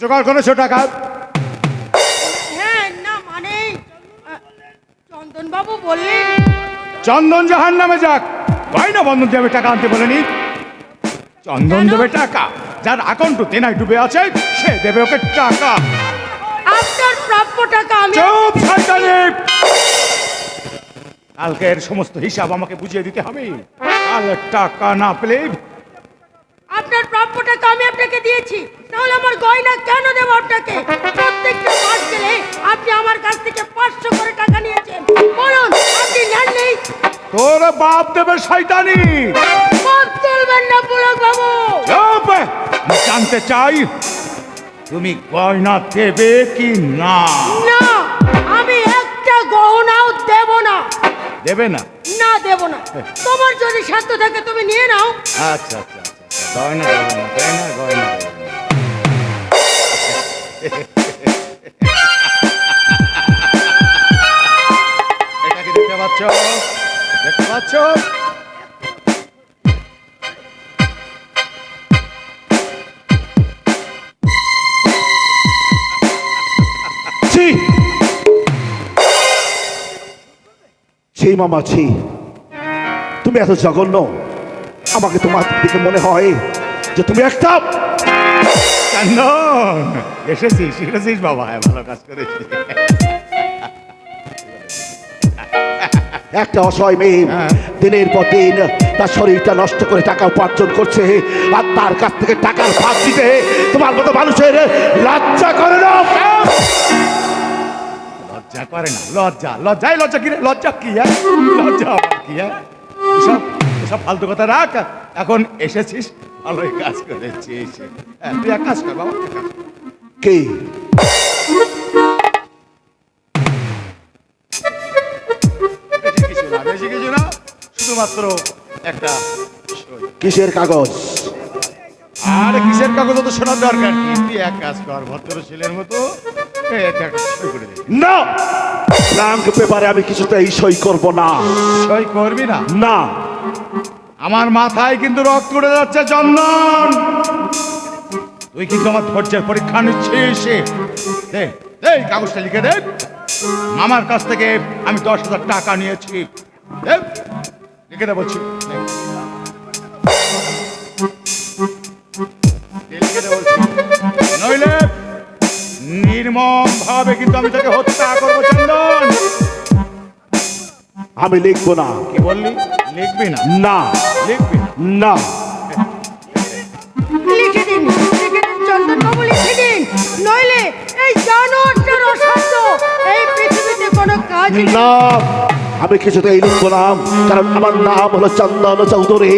জোগাড় করেছ টাকা? হ্যাঁ না মানে চন্দন বাবু বললেন। চন্দন জাহান নামে যাক গয়না বন্ধন দিয়ে আমি টাকা আনতে বলেনি। চন্দন? দেবে টাকা। যার অ্যাকাউন্ট তেনাই ডুবে আছে সে দেবে ওকে টাকা। আপনার প্রাপ্য টাকা আমি চুপ শয়তানি কালকের সমস্ত হিসাব আমাকে বুঝিয়ে দিতে হবে। কাল টাকা না পেলে আপনার প্রাপ্য টাকা আমি আপনাকে দিয়েছি। তাহলে আমার গয়না কেন দেবো আপনাকে? প্রত্যেকটা মাস গেলে আপনি আমার কাছ থেকে পাঁচশো করে টাকা নিয়েছেন। বলুন আপনি নেন নেই? তোর বাপ দেবে শয়তানি। তুলবেন না পুলক বাবু। চুপ! জানতে চাই তুমি গয়না দেবে কি না? না আমি একটা গহনাও দেব না। দেবে না? না দেব না। তোমার যদি সাধ্য থাকে তুমি নিয়ে নাও। আচ্ছা আচ্ছা। গয়না গয়না দেবে না। এটা কি দেখতে পাচ্ছ দেখতে পাচ্ছ ছি মামা ছি তুমি এত জঘন্য আমাকে তোমার দিকে মনে হয় যে তুমি একটা এসেছিস এসেছিস বাবা হ্যাঁ ভালো কাজ করেছিস। একটা অসহায় মেয়ে হ্যাঁ। দিনের পর দিন তার শরীরটা নষ্ট করে টাকা উপার্জন করছে আর তার কাছ থেকে টাকার ভাগ দিতে তোমার মতো মানুষের লজ্জা করে না। লজ্জা করে না লজ্জা লজ্জাই লজ্জা কি রে? লজ্জা কি হ্যাঁ? লজ্জা কি সব সব ফালতু কথা রাখ। এখন এসেছিস ভালোই কাজ করেছিস। হ্যাঁ, তুই এক কাজ কর বাবা। কি? বেশি কিছু না কিছু না শুধুমাত্র একটা কিসের কাগজ? আর কিসের কাগজ তো শোনার দরকার তুই এক কাজ কর ভদ্র ছেলের মতো না! ব্ল্যাঙ্ক পেপারে আমি কিছুতেই সই করব না। সই করবি না? না। আমার মাথায় কিন্তু রক্ত উড়ে যাচ্ছে, চন্দন। তুই কিন্তু আমার ধৈর্যের পরীক্ষা নিচ্ছিস। দে এই কাগজটা লিখে দে। মামার কাছ থেকে আমি দশ হাজার টাকা নিয়েছি। লিখে দে বলছি। নইলে নির্মম ভাবে কিন্তু আমি তোকে হত্যা করব, চন্দন। আমি লিখব না। কি বললি? লিখবি না? না। লিখবি না? লিখে দিন লিখে দিন চন্দন বাবু লিখে দিন। নইলে এই জানোয়ারটার অসাধ্য এই পৃথিবীতে কোনো কাজ না। আমি কিছুতেই লিখব না। কারণ আমার নাম হলো চন্দন চৌধুরী।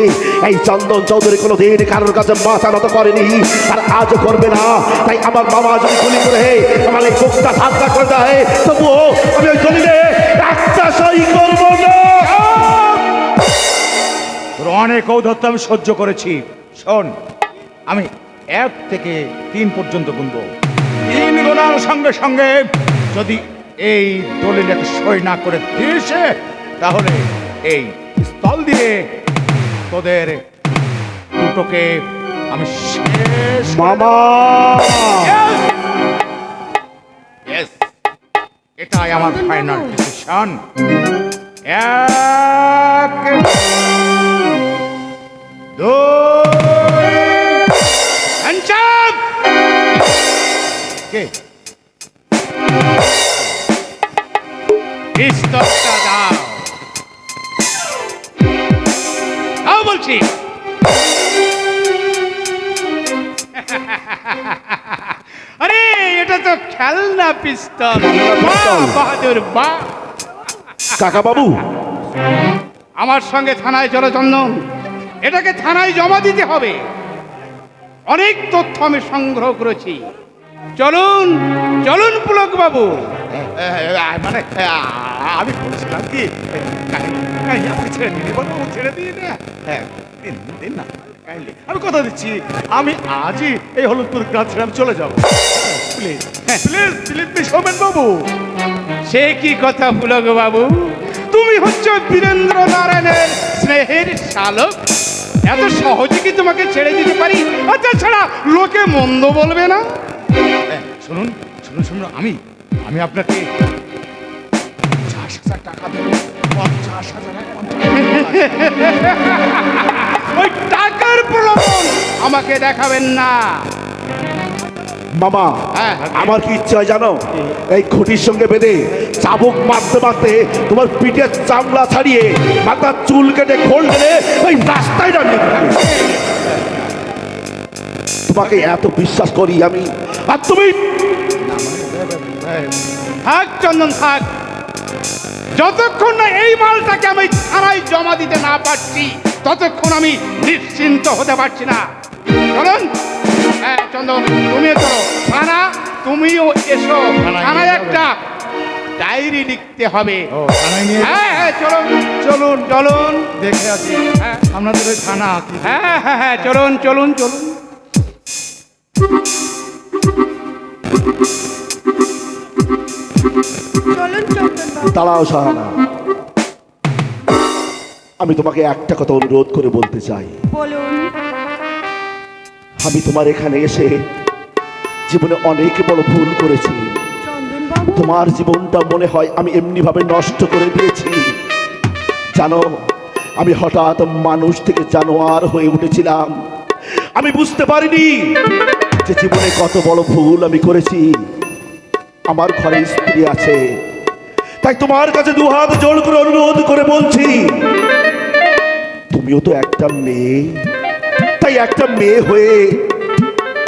এই চন্দন চৌধুরী কোনোদিন কারোর কাছে মাথা নত করেনি। আর আজও করবে না। তাই আমার বাবা যদি গুলি করে আমার এই বুকটা সাজা করে দেয়, তবুও আমি ওই দলিলে একটা সই করব না। অনেক ঔদ্ধত্য আমি সহ্য করেছি। শোন, আমি এক থেকে তিন পর্যন্ত গুনব। তিন গোনার সঙ্গে সঙ্গে যদি এই দলিলে সই না করে দিস তাহলে এই স্থল দিয়ে তোদের দুটোকে আমি শেষ মামা! এটাই আমার ফাইনাল ডিসিশন এক দুই কে? পিস্তলটা দাও। বলছি। আরে এটা তো খেলনা পিস্তল। বাহ, বাহাদুর বাহ। কাকা বাবু। আমার সঙ্গে থানায় চলো চন্দন। এটাকে থানায় জমা দিতে হবে। অনেক তথ্য আমি সংগ্রহ করেছি। চলুন চলুন পুলক বাবু। মানে আমি বলছিলাম কি আমাকে ছেড়ে দিন বলো ছেড়ে দিন দিন দিন না কাইন্ডলি আমি কথা দিচ্ছি আমি আজই এই হলুদপুর গ্রাম ছেড়ে চলে যাব প্লিজ প্লিজ প্লিজ সোমেন বাবু? সে কি কথা পুলক বাবু তুমি হচ্ছে বীরেন্দ্র নারায়ণের স্নেহের শালক। এত সহজে কি তোমাকে ছেড়ে দিতে পারি? আচ্ছা ছাড়া লোকে মন্দ বলবে না। শুনুন শুনুন শুনুন, আমি আমি আপনাকে পঞ্চাশ হাজার টাকা দেবো। পঞ্চাশ হাজার ওই টাকার প্রলোভন আমাকে দেখাবেন না। মামা হ্যাঁ। আমার কি ইচ্ছা হয় জানো? এই খুঁটির সঙ্গে বেঁধে চাবুক মারতে মারতে তোমার পিঠের চামড়া ছাড়িয়ে মাথার চুল কেটে খোল ঢেলে ওই রাস্তায় নামিয়ে তোমাকে এত বিশ্বাস করি আমি। আর তুমি থাক চন্দন থাক। যতক্ষণ না এই মালটাকে আমি থানায় জমা দিতে না পারছি ততক্ষণ আমি নিশ্চিন্ত হতে পারছি না। চলুন? হ্যাঁ চন্দন তুমিও চলো। থানা তুমিও এসো। থানায় একটা ডায়েরি লিখতে হবে। হ্যাঁ হ্যাঁ চলুন চলুন চলুন। দেখে আছি হ্যাঁ। আপনাদের ওই থানা হ্যাঁ হ্যাঁ হ্যাঁ চলুন চলুন চলুন। দাঁড়াও সাহানা। আমি তোমাকে একটা কথা অনুরোধ করে বলতে চাই। আমি তোমার এখানে এসে জীবনে অনেক বড় ভুল করেছি। তোমার জীবনটা মনে হয় আমি এমনিভাবে নষ্ট করে দিয়েছি। জানো আমি হঠাৎ মানুষ থেকে জানোয়ার হয়ে উঠেছিলাম। আমি বুঝতে পারিনি যে জীবনে কত বড় ভুল আমি করেছি। আমার ঘরে স্ত্রী আছে। তাই তোমার কাছে দু হাত জোর করে অনুরোধ করে বলছি, তুমিও তো একটা মেয়ে। তাই একটা মেয়ে হয়ে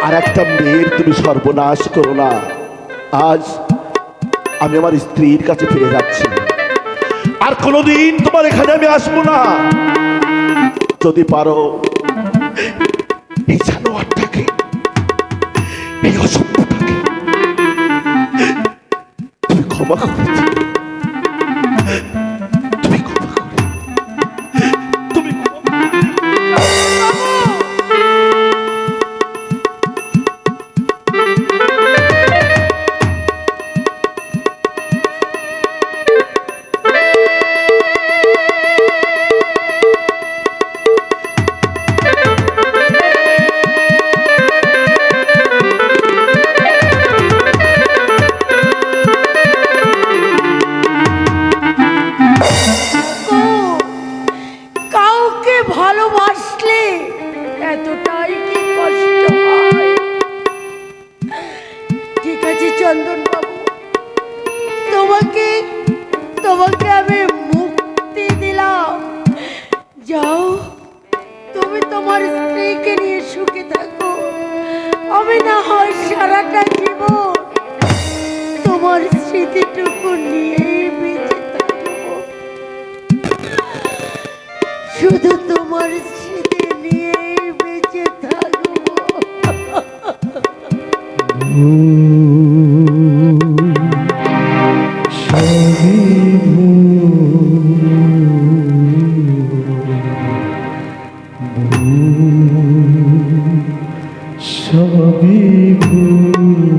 আর একটা মেয়ের তুমি সর্বনাশ করো না। আজ আমি আমার স্ত্রীর কাছে ফিরে যাচ্ছি। আর কোনোদিন তোমার এখানে আমি আসব না। যদি পারো, এই জানোয়ারটাকে তোমাকে সবই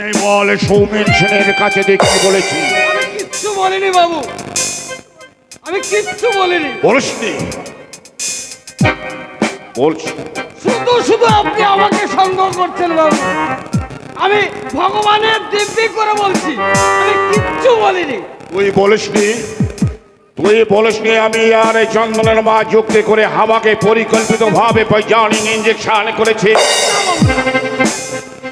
নেই বল সৌমেন সেনের কাছে দেখি বলেছি। আমি কিচ্ছু বলিনি বাবু। আমি কিচ্ছু বলিনি। বলিসনি বলছি শুধু শুধু আপনি আমাকে সঙ্গ করছেন বাবু। আমি ভগবানের দিব্যি করে বলছি আমি কিচ্ছু বলিনি। তুই বলিসনি তুই বলিসনি আমি আর এই চন্দনের মা যুক্তি করে হাওয়াকে পরিকল্পিত ভাবে বৈজ্ঞানিক ইঞ্জেকশন করেছি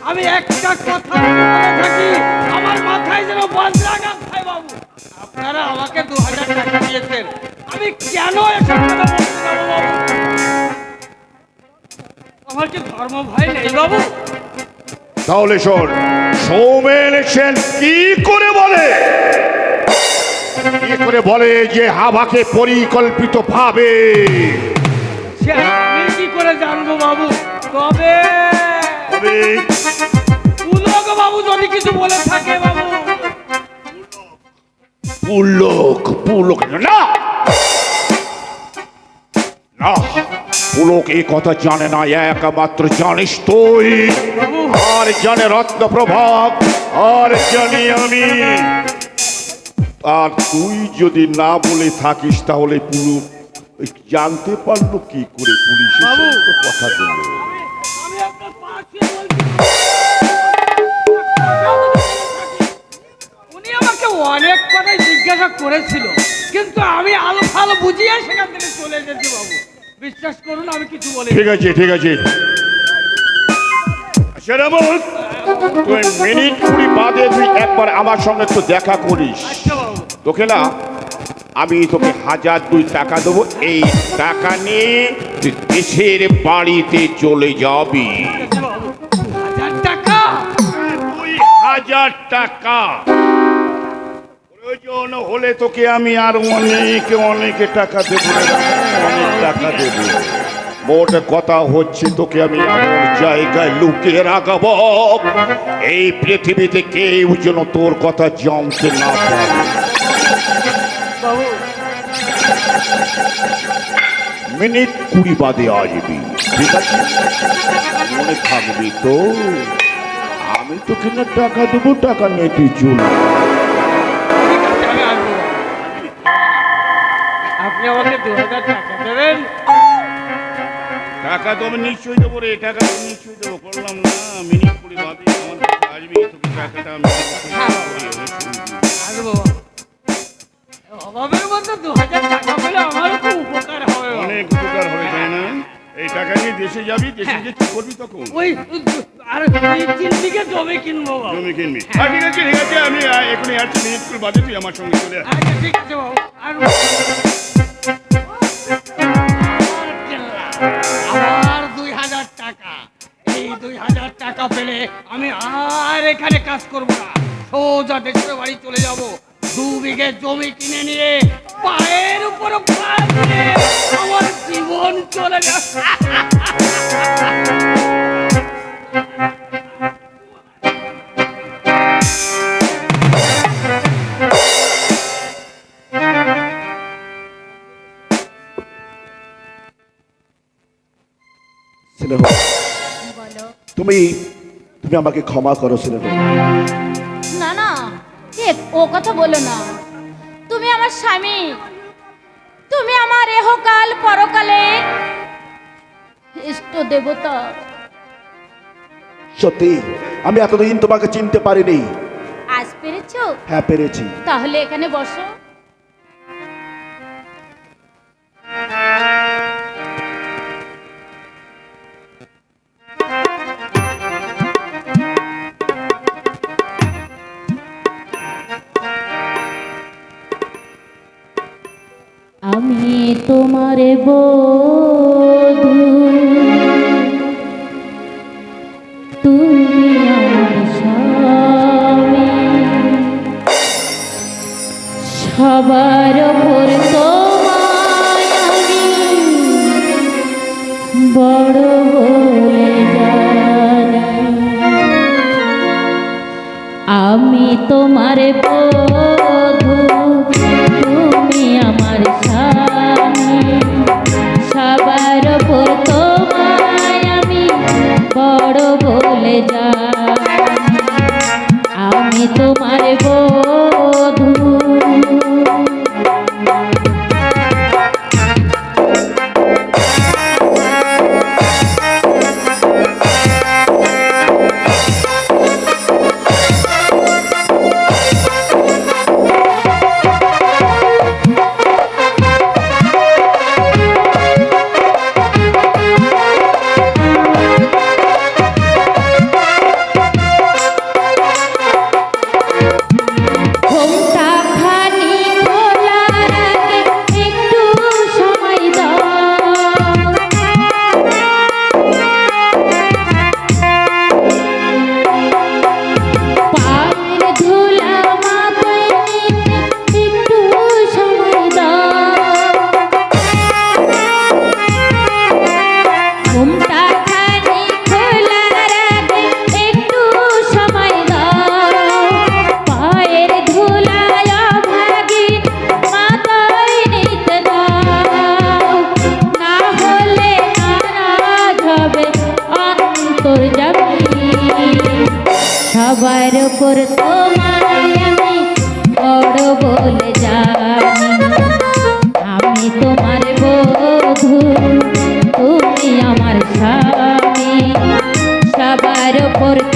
আমি একটা কথা বলে থাকি আমার মাথায় যেন বজ্রাঘাত খায় বাবু। আপনারা আমাকে দু হাজার টাকা দিয়েছেন। আমি কেন এসব কথা বলতে যাব বাবু? আমার কি ধর্ম ভয় নেই বাবু? তাহলে শোন সৌমেন সেন কি করে বলে? কি করে বলে যে হাওয়াকে পরিকল্পিত ভাবে? কি করে জানব বাবু? তবে বাবু যদি কিছু বলে থাকে বাবু। পুলক পুলক না! না পুলক এই কথা জানে না একমাত্র জানিস তুই। আর জানে রত্নপ্রভাব আর জানি আমি। আর তুই যদি না বলে থাকিস তাহলে পুলক ওই জানতে পারল কি করে। সাথে কথা বলল অনেক কথাই জিজ্ঞাসা করেছিল। কিন্তু আমি আলো ফালো বুঝিয়ে সেখান থেকে চলে এসেছি বাবু। বিশ্বাস করুন আমি কিছু বলি ঠিক আছে ঠিক আছে। তুই মিনিট কুড়ি বাদে তুই একবার আমার সঙ্গে তো দেখা করিস। আচ্ছা তোকে না আমি তোকে হাজার দুই টাকা দেবো। এই টাকা নিয়ে তুই দেশের বাড়িতে চলে যাবি। আচ্ছা হাজার টাকা? দুই হাজার টাকা। প্রয়োজন হলে তোকে আমি আর অনেক অনেক টাকা দেবো অনেক টাকা দেবো। মোট কথা হচ্ছে তোকে আমি এমন জায়গায় লুকিয়ে রাখাবো। এই পৃথিবীতে কেউ যেন তোর কথা জানতে না পারে। মিনিট কুড়ি বাদে আসবি ঠিক আছে? মনে থাকবি তো। আমি তোকে না টাকা দেবো টাকা নিয়ে তুই চল আপনি আমাকে দু হাজার টাকা দেবেন। টাকা তো আমি নিশ্চয়ই দেবো রে টাকা তো নিশ্চয়ই দেবো করলাম না মিনিট কুড়ি বাদে আমার আসবি তোকে টাকাটা আমি আসব অভাবের মধ্যে দু হাজার টাকা পেলে আমারও খুব উপকার হবে। অনেক উপকার হবে তাই না? এই টাকা নিয়ে দেশে যাবি দেশে গিয়ে কি করবি তখন। ওই আর তিন দিকে জমি কিনবো বাবু। জমি কিনবি। আর ঠিক আছে ঠিক আছে আমি এখনই আসছি মিনিট কুড়ি বাদে তুই আমার সঙ্গে চলে। আচ্ছা ঠিক আছে বাবু আর দুই হাজার টাকা পেলে আমি আর এখানে কাজ করব না। সোজা দেশের বাড়ি চলে যাব। দু বিঘে জমি কিনে নিয়ে পায়ের উপর আমার জীবন চলে যাবে। তুমি তুমি আমাকে ক্ষমা করো স্নেহ না না এ ও কথা বলো না। তুমি আমার স্বামী। তুমি আমার এহকাল পরকালে ইষ্ট দেবতা। সত্যি আমি এতদিন তোমাকে চিনতে পারিনি। আজ পেরেছ? হ্যাঁ পেরেছি। তাহলে এখানে বসো। তোমার বধূ, তুমি আমার স্বামী। সবার ওপর তোমায় আমি বড় বলে যা আমি তোমার বধূ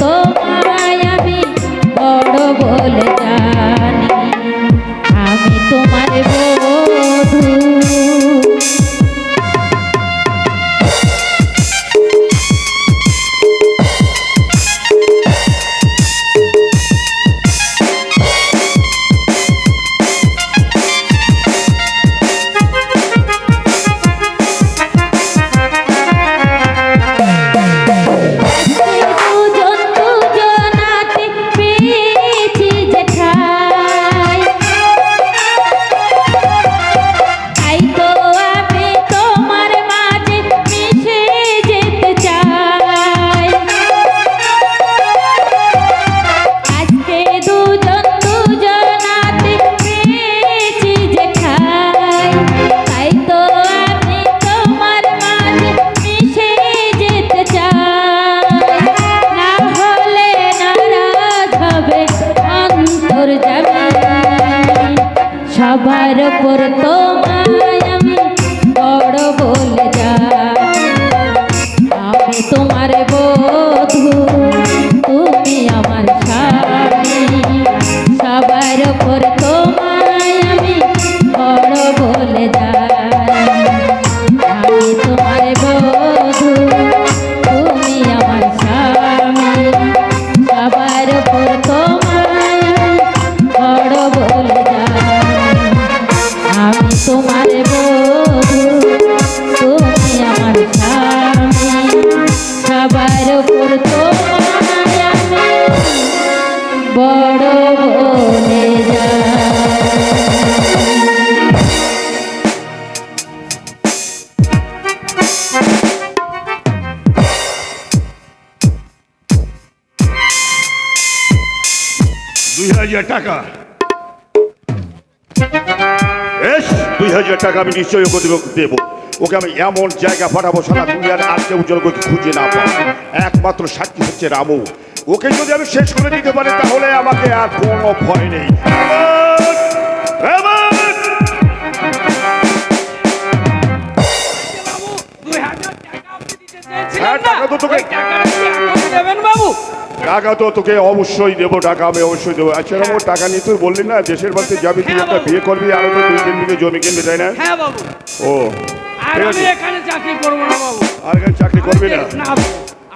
তোমায় আমি বড় বলে জানি হাজার টাকা। দুই হাজার টাকা আমি নিশ্চয়ই ওকে দেব- দেবো। ওকে আমি এমন জায়গা পাঠাবো সারা দুনিয়ার আর কেউ যেন ওকে খুঁজে না পায়। একমাত্র সাক্ষী হচ্ছে রামু। ওকে যদি আমি শেষ করে দিতে পারি তাহলে আমাকে আর কোনো ভয় নেই। হ্যাঁ, টাকা তো তোকে- টাকা তো তোকে অবশ্যই দেবো টাকা আমি অবশ্যই দেবো। আচ্ছা রামু টাকা নিয়ে তুই বললি না দেশের বাড়িতে যাবি তুই হ্যাঁ, একটা বিয়ে করবি আর তো দুই তিন বিঘে জমি কিনবি তাই না? হ্যাঁ বাবু। ও আর আমি এখানে চাকরি করব না বাবু। আর এখানে চাকরি করবি না?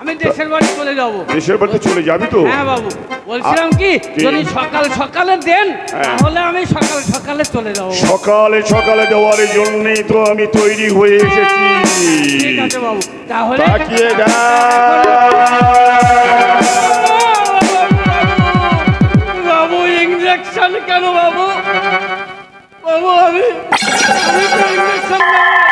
আমি দেশের বাড়ি চলে যাব। দেশের বাড়িতে চলে যাবি তো? হ্যাঁ বাবু। বলছিলাম কি? যদি সকাল সকালে দেন হ্যাঁ। তাহলে আমি সকাল সকালে চলে যাব। সকালে সকালে দেওয়ার জন্যই তো আমি তৈরি হয়ে এসেছি। ঠিক আছে বাবু। তাহলে তাকিয়ে দেখ। বাবু বাবু আমি আমি